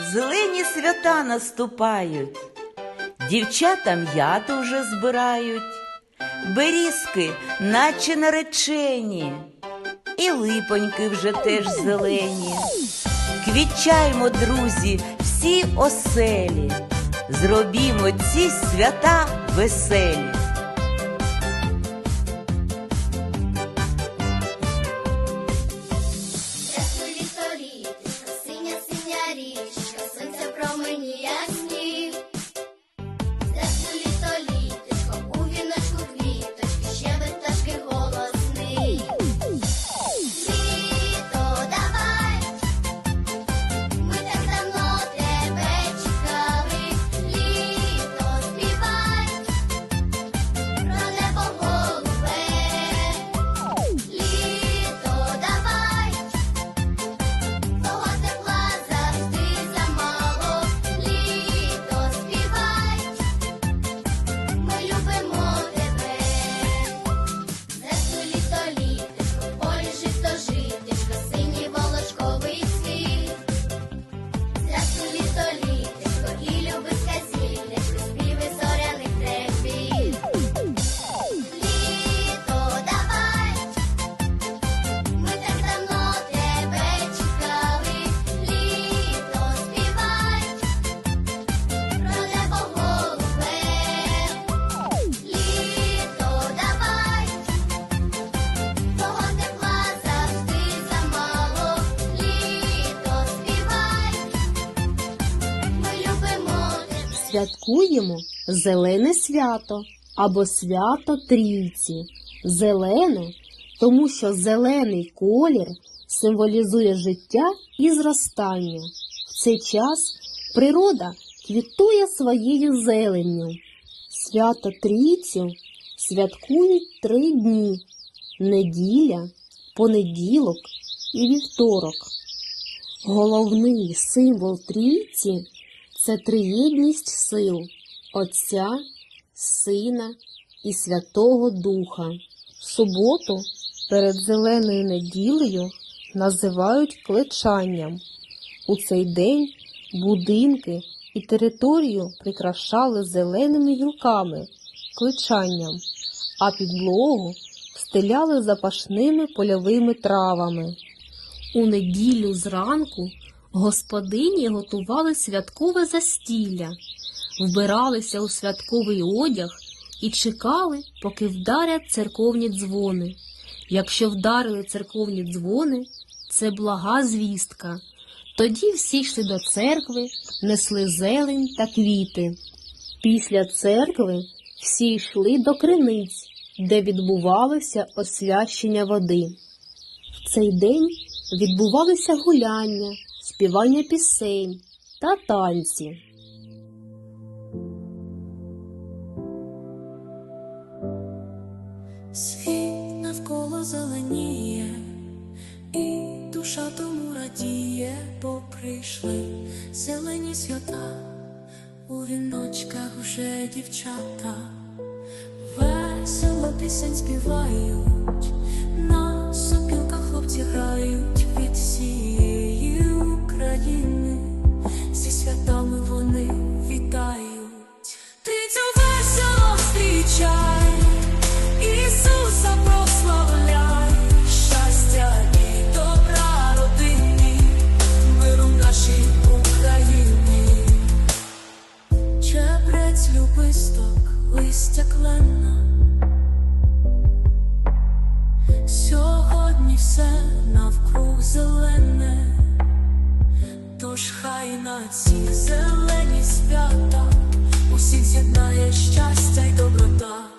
зелені свята наступають, дівчата м'яту вже збирають, берізки, наче наречені, і липоньки вже теж зелені. Квітчаймо, друзі, всі оселі, зробімо ці свята веселі. Святкуємо зелене свято або свято Трійці. Зелене, тому що зелений колір символізує життя і зростання. В цей час природа квітує своєю зеленню. Свято Трійцю святкують три дні неділя, понеділок і вівторок. Головний символ трійці це триєдність сил Отця, Сина і Святого Духа. Суботу перед зеленою неділею називають клечанням. У цей день будинки і територію прикрашали зеленими гілками клечанням, а підлогу встиляли запашними польовими травами. У неділю зранку господині готували святкове застілля, вбиралися у святковий одяг і чекали, поки вдарять церковні дзвони. Якщо вдарили церковні дзвони, це блага звістка. Тоді всі йшли до церкви, несли зелень та квіти. Після церкви всі йшли до криниць, де відбувалося освящення води. В цей день відбувалися гуляння, співання пісень та танці. Світ навколо зеленіє, і душа тому радіє, бо прийшли зелені свята, у віночках вже дівчата, весело пісень співають, Любисток, листя клена. Сьогодні все навкруг зелене, тож хай на ці зелені свята усіх з'єднає щастя й добро.